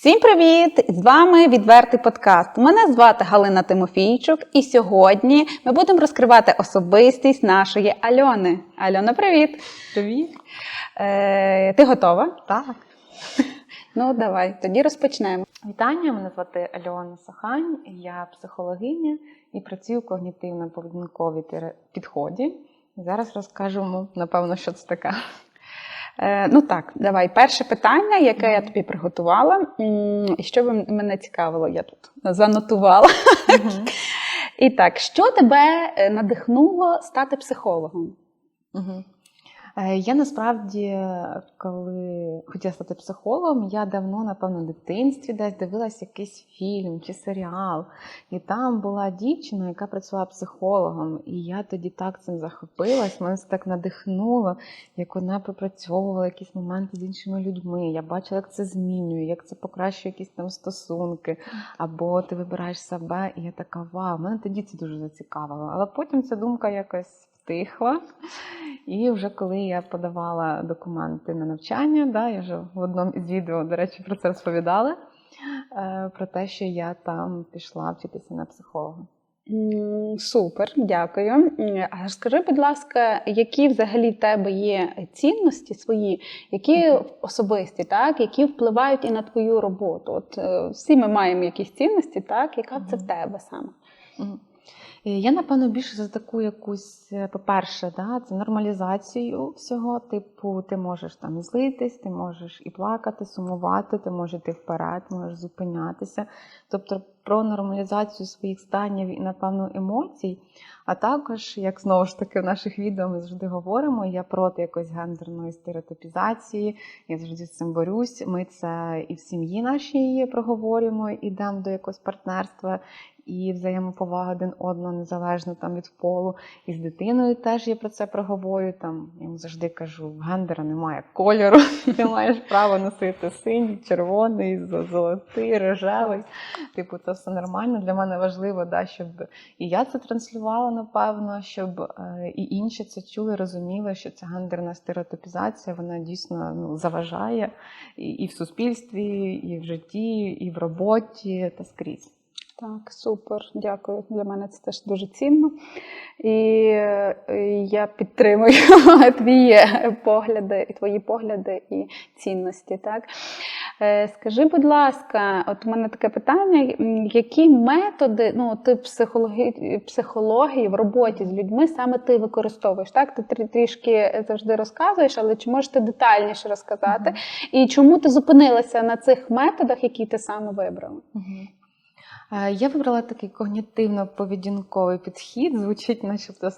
Всім привіт! З вами відвертий подкаст. Мене звати Галина Тимофійчук, і сьогодні ми будемо розкривати особистість нашої Альони. Альона, привіт! Привіт. Е, ти готова? Так. Ну, давай, тоді розпочнемо. Вітання, мене звати Альона Сахань, я психологиня і працюю в когнітивно-поведінковій підході. Зараз розкажемо, напевно, що це таке. Е, ну так, давай. Перше питання, яке я тобі приготувала, і що би мене цікавило, я тут занотувала. І так, що тебе е, надихнуло стати психологом? Мгм. Е, Я насправді, коли хотіла стати психологом, я давно, напевно, в дитинстві десь дивилася якийсь фільм чи серіал. І там була дівчина, яка працювала психологом. І я тоді так цим захопилась, мене це так надихнуло, як вона пропрацьовувала якісь моменти з іншими людьми. Я бачила, як це змінює, як це покращує якісь там стосунки, або ти вибираєш себе, і я така вау, мене тоді це дуже зацікавило. Але потім ця думка якось втихла. І вже коли я подавала документи на навчання, да, я вже в одному із відео, до речі, про це розповідала. е, Про те, що я там пішла вчитися на психолога. Супер, дякую. А скажи, будь ласка, які взагалі в тебе є цінності свої, які особисті, так, які впливають і на твою роботу? От е, всі ми маємо якісь цінності, так? Яка це в тебе саме? І Я, напевно, більше за таку якусь, е, по-перше, да, це нормалізацію всього. Типу, ти можеш там злитись, ти можеш і плакати, сумувати, ти можеш йти вперед, можеш зупинятися. Тобто про нормалізацію своїх станів і, напевно, емоцій. А також, як знову ж таки в наших відео ми завжди говоримо, я проти якоїсь гендерної стереотипізації, я завжди з цим борюсь. Ми це і в сім'ї нашій проговорюємо, ідемо до якогось партнерства і взаємоповага один одного незалежно там від полу. І з дитиною теж я про це проговорю. Там йому завжди кажу: гендера немає кольору, ти маєш право носити синій, червоний, золотий, рожевий. Типу, це все нормально. Для мене важливо, да, щоб і я це транслювала, напевно, щоб е, і інші це чули, розуміли, що ця гендерна стереотипізація вона дійсно ну, заважає і, і в суспільстві, і в житті, і в роботі та скрізь. Так, супер, дякую. Для мене це теж дуже цінно. І е, я підтримую твої погляди, і твої погляди і цінності. Так? Е, Скажи, будь ласка, от у мене таке питання: які методи ну, ти психології, психології в роботі з людьми саме ти використовуєш? Так? Ти трішки завжди розказуєш, але чи можеш ти детальніше розказати? І чому ти зупинилася на цих методах, які ти саме вибрала? Мгм. Е, Я вибрала такий когнітивно-поведінковий підхід, звучить начебто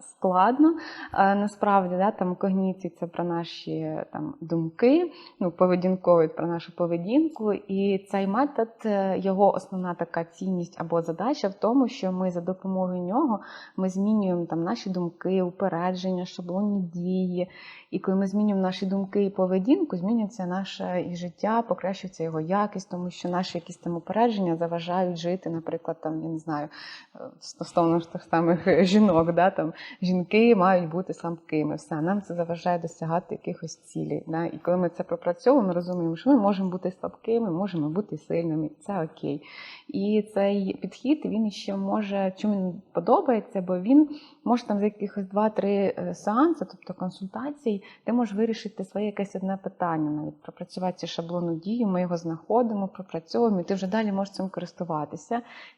складно. Е, Насправді, да, там когніції це про наші там, думки, ну, поведінковий про нашу поведінку. І цей метод, е, його основна така цінність або задача в тому, що ми за допомогою нього ми змінюємо там, наші думки, упередження, шаблонні дії. І коли ми змінюємо наші думки і поведінку, змінюється наше і життя, покращується його якість, тому що наші якісь там упередження заважають жити, наприклад, там, я не знаю, е, стосовно тих самих жінок, да, там, жінки мають бути слабкими. Все, нам це заважає досягати якихось цілей. Да? І коли ми це пропрацьовуємо, ми розуміємо, що ми можемо бути слабкими, можемо бути сильними, це окей. І цей підхід він ще може, чому він подобається, бо він може там за якихось 2-3 е, сеанси, тобто консультацій, ти можеш вирішити своє якесь одне питання, навіть пропрацювати шаблону дію, ми його знаходимо, пропрацьовуємо, і ти вже далі можеш цим користуватися.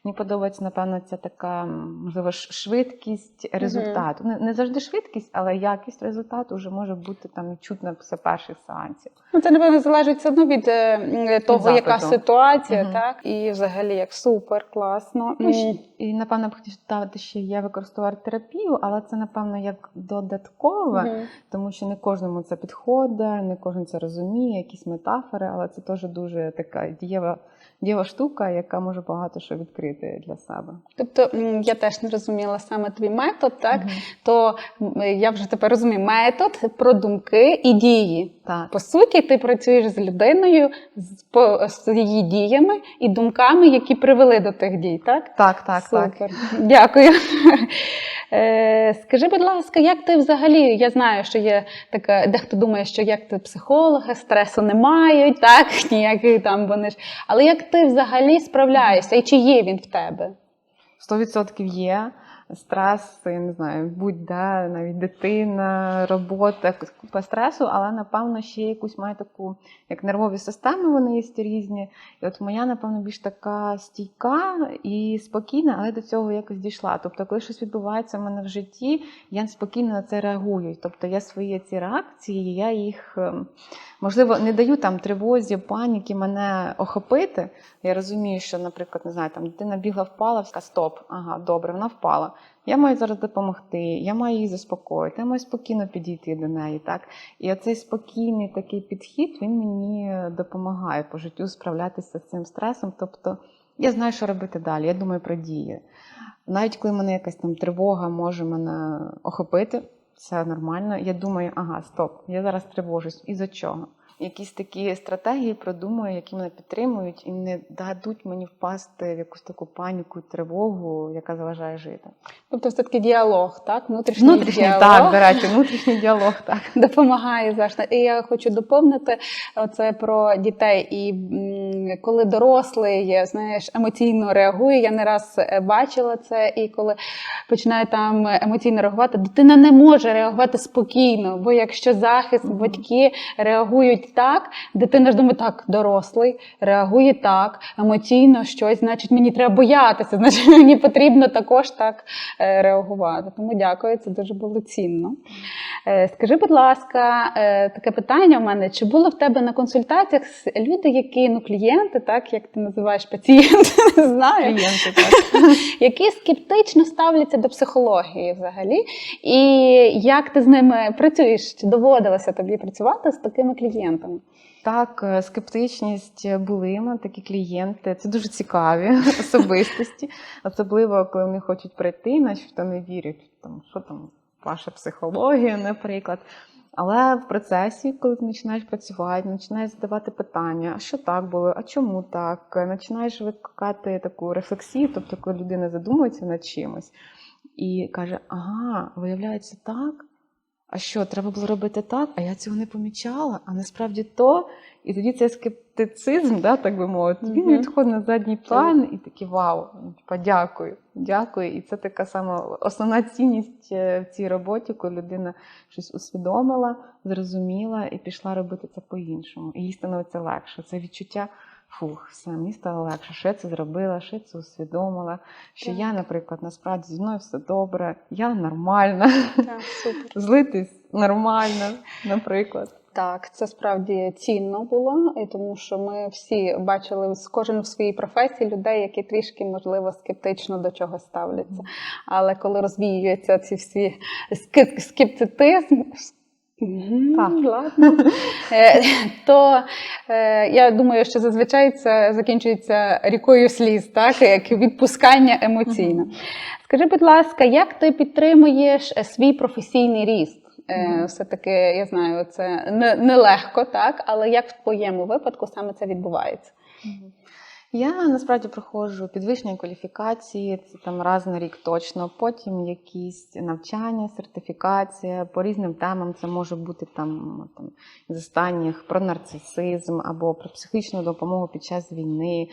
Мені подобається, напевно, ця така, можливо, швидкість результату. Не, не завжди швидкість, але якість результату вже може бути там відчутна після перших сеансів. Ну, це напевно залежить все одно від е, того, яка запиту. ситуація, Мгм. так і взагалі як супер, класно. Ну, М, і напевно б хотів додати, що я використовую арт-терапію, але це напевно як додаткове, мгм. тому що не кожному це підходить, не кожен це розуміє, якісь метафори, але це теж дуже така дієва, дієва штука, яка може багато що відкрити для себе. Тобто я теж не розуміла саме твій метод, так Мгм. то я вже тепер розумію метод про думки і дії. Так. По суті, ти працюєш з людиною з, по, з її діями і думками, які привели до тих дій, так? Так, так, так. Дякую. Е, скажи, будь ласка, як ти взагалі? Я знаю, що є така, дехто думає, що як ти психологи, стресу не мають, так, ніякий там вони ж. Але як ти взагалі справляєшся? І чи є він в тебе? 100% є. Стрес, я не знаю, будь-де, навіть дитина, робота, купа стресу, але напевно ще якусь має таку, як нервові системи, вони є різні. І от моя, напевно, більш така стійка і спокійна, але до цього якось дійшла. Тобто, коли щось відбувається в мене в житті, я спокійно на це реагую. Тобто я свої ці реакції, я їх ем, можливо не даю там тривозі, паніки мене охопити. Я розумію, що, наприклад, не знаю, там дитина бігла, впала, вся стоп, ага, добре, вона впала. Я маю зараз допомогти, я маю її заспокоїти, я маю спокійно підійти до неї. Так? І оцей спокійний такий підхід він мені допомагає по життю справлятися з цим стресом. Тобто я знаю, що робити далі. Я думаю про дії. Навіть коли мене якась там тривога може мене охопити, все нормально. Я думаю, ага, стоп, я зараз тривожусь. І за чого? Якісь такі стратегії продумую, які мене підтримують і не дадуть мені впасти в якусь таку паніку, тривогу, яка заважає жити. Тобто, все-таки діалог, так? Внутрішній, Внутрішній діалог. так, до речі, внутрішній діалог, так. допомагає завжди. І я хочу доповнити це про дітей. І коли дорослий, знаєш, емоційно реагує, я не раз е, бачила це, і коли починає там емоційно реагувати, дитина не може реагувати спокійно, бо якщо захист, батьки реагують так, дитина ж думає, так, дорослий реагує так, емоційно щось, значить, мені треба боятися, значить, мені потрібно також так е, реагувати. Тому дякую, це дуже було цінно. Е, Скажи, будь ласка, е, таке питання у мене: чи було в тебе на консультаціях люди, які ну клієнти, так як ти називаєш пацієнти, не знаю, Клієнти, так. які скептично ставляться до психології взагалі? І як ти з ними працюєш? Чи доводилося тобі працювати з такими клієнтами? Так, е, скептичність були в мене такі клієнти. Це дуже цікаві особистості, особливо коли вони хочуть прийти, начебто не вірять, там, що там ваша психологія, наприклад. Але в процесі, коли ти починаєш працювати, починаєш задавати питання, а що так було, а чому так? Починаєш викликати таку рефлексію, тобто, коли людина задумується над чимось і каже: ага, виявляється так. А що, треба було робити так, а я цього не помічала, а насправді то. І тоді цей скептицизм, да, так би мовити, він Мгм. відходить на задній план і такий вау, ну, типа, дякую, дякую. І це така сама основна цінність е, в цій роботі, коли людина щось усвідомила, зрозуміла і пішла робити це по-іншому. І їй становиться легше. Це відчуття. Фух, все, мені стало легше, що я це зробила, що я це усвідомила, що Так. я, наприклад, насправді зі мною все добре, я нормальна. Так, супер. Злитись нормально, наприклад. Так, це справді цінно було, і тому що ми всі бачили з- кожен в своїй професії людей, які трішки можливо скептично до чогось ставляться. Але коли розвіюються ці всі скептицизм. Ладно. Е, То е, я думаю, що зазвичай це закінчується рікою сліз, так як відпускання емоційне. Скажи, будь ласка, як ти підтримуєш е, свій професійний ріст? Все-таки я знаю, це не- нелегко, так, але як в твоєму випадку саме це відбувається? Я насправді проходжу підвищення кваліфікації, це там раз на рік точно. Потім якісь навчання, сертифікація по різним темам. Це може бути там, там з останніх про нарцисизм, або про психічну допомогу під час війни,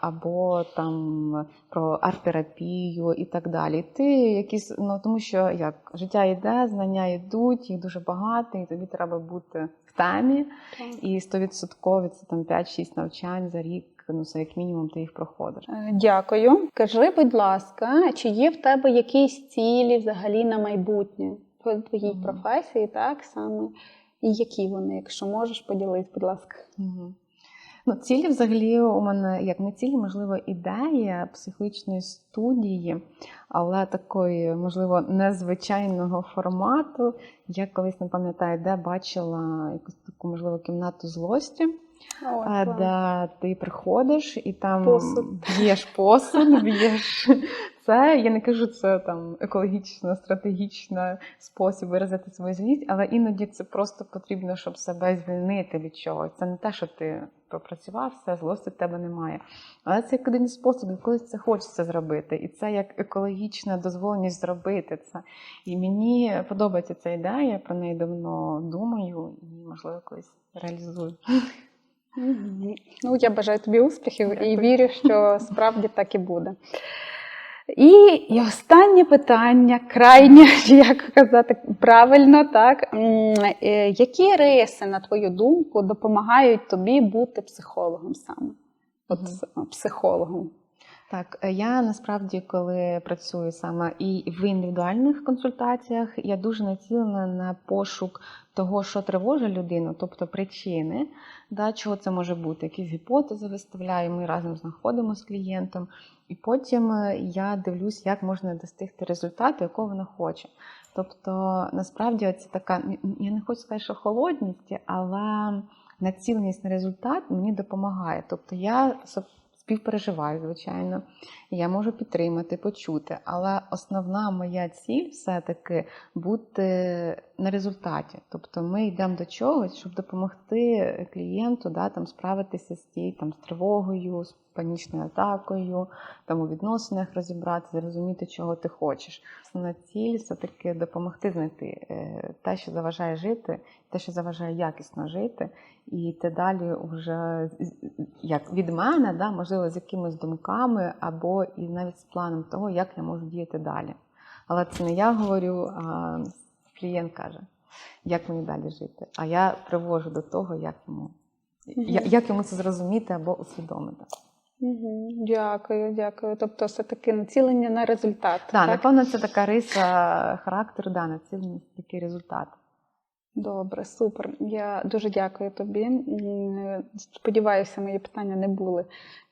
або там про арт-терапію і так далі. Ти якісь, ну тому що як життя йде, знання йдуть, їх дуже багато, і тобі треба бути в темі. І 100% це там 5-6 навчань за рік. Ну, це як мінімум ти їх проходиш. Е, Дякую. Кажи, будь ласка, чи є в тебе якісь цілі взагалі на майбутнє в твоїй Мгм. професії, так саме? І які вони, якщо можеш, поділись, будь ласка. Угу. Ну, цілі взагалі у мене як не цілі, можливо, ідея психологічної студії, але такої, можливо, незвичайного формату. Я колись не пам'ятаю, де бачила якусь таку, можливо, кімнату злості. О, А, да, ти приходиш і там Посуд. б'єш посуд, б'єш це. Я не кажу, це там екологічно, стратегічно спосіб виразити свою злість, але іноді це просто потрібно, щоб себе звільнити від чогось. Це не те, що ти пропрацював, все, злості в тебе немає. Але це як один спосіб, і колись це хочеться зробити. І це як екологічна дозволеність зробити це. І мені подобається ця ідея, я про неї давно думаю і, можливо, колись реалізую. Ну, я бажаю тобі успіхів і вірю, що справді так і буде. І, і останнє питання, крайнє, як казати правильно, так. Е, Які риси, на твою думку, допомагають тобі бути психологом саме? От с- психологом. Так, е, я насправді, коли працюю саме і в індивідуальних консультаціях, я дуже націлена на пошук того, що тривожить людину, тобто причини, да, чого це може бути. Якісь гіпотези виставляю, ми разом знаходимо з клієнтом, і потім е, я дивлюсь, як можна достигти результату, якого вона хоче. Тобто, насправді, це така, я не хочу сказати, що холодність, але націленість на результат мені допомагає. Тобто я співпереживаю, звичайно, я можу підтримати, почути, але основна моя ціль все-таки бути на результаті. Тобто ми йдемо до чогось, щоб допомогти клієнту да, там, справитися з тією там, з тривогою, з панічною атакою, там, у відносинах розібратися, зрозуміти, чого ти хочеш. Основна ціль все-таки допомогти знайти е, те, що заважає жити, те, що заважає якісно жити, і ти далі вже як від мене, да, можливо, з якимись думками або і навіть з планом того, як я можу діяти далі. Але це не я говорю, а клієнт каже, як мені далі жити. А я привожу до того, як йому, як йому це зрозуміти або усвідомити. Мгм. Дякую, дякую. Тобто, все-таки націлення на результат. Да, так? напевно, це така риса характеру, да, націленість, такий результат. Добре, супер. Я дуже дякую тобі. Сподіваюся, мої питання не були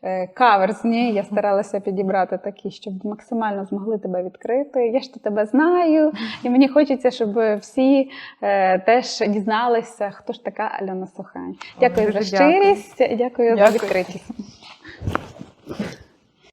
е, каверзні. Я старалася підібрати такі, щоб максимально змогли тебе відкрити. Я ж то тебе знаю, і мені хочеться, щоб всі е, теж дізналися, хто ж така Альона Сухань. Дякую за дуже дякую. щирість, дякую за відкритість.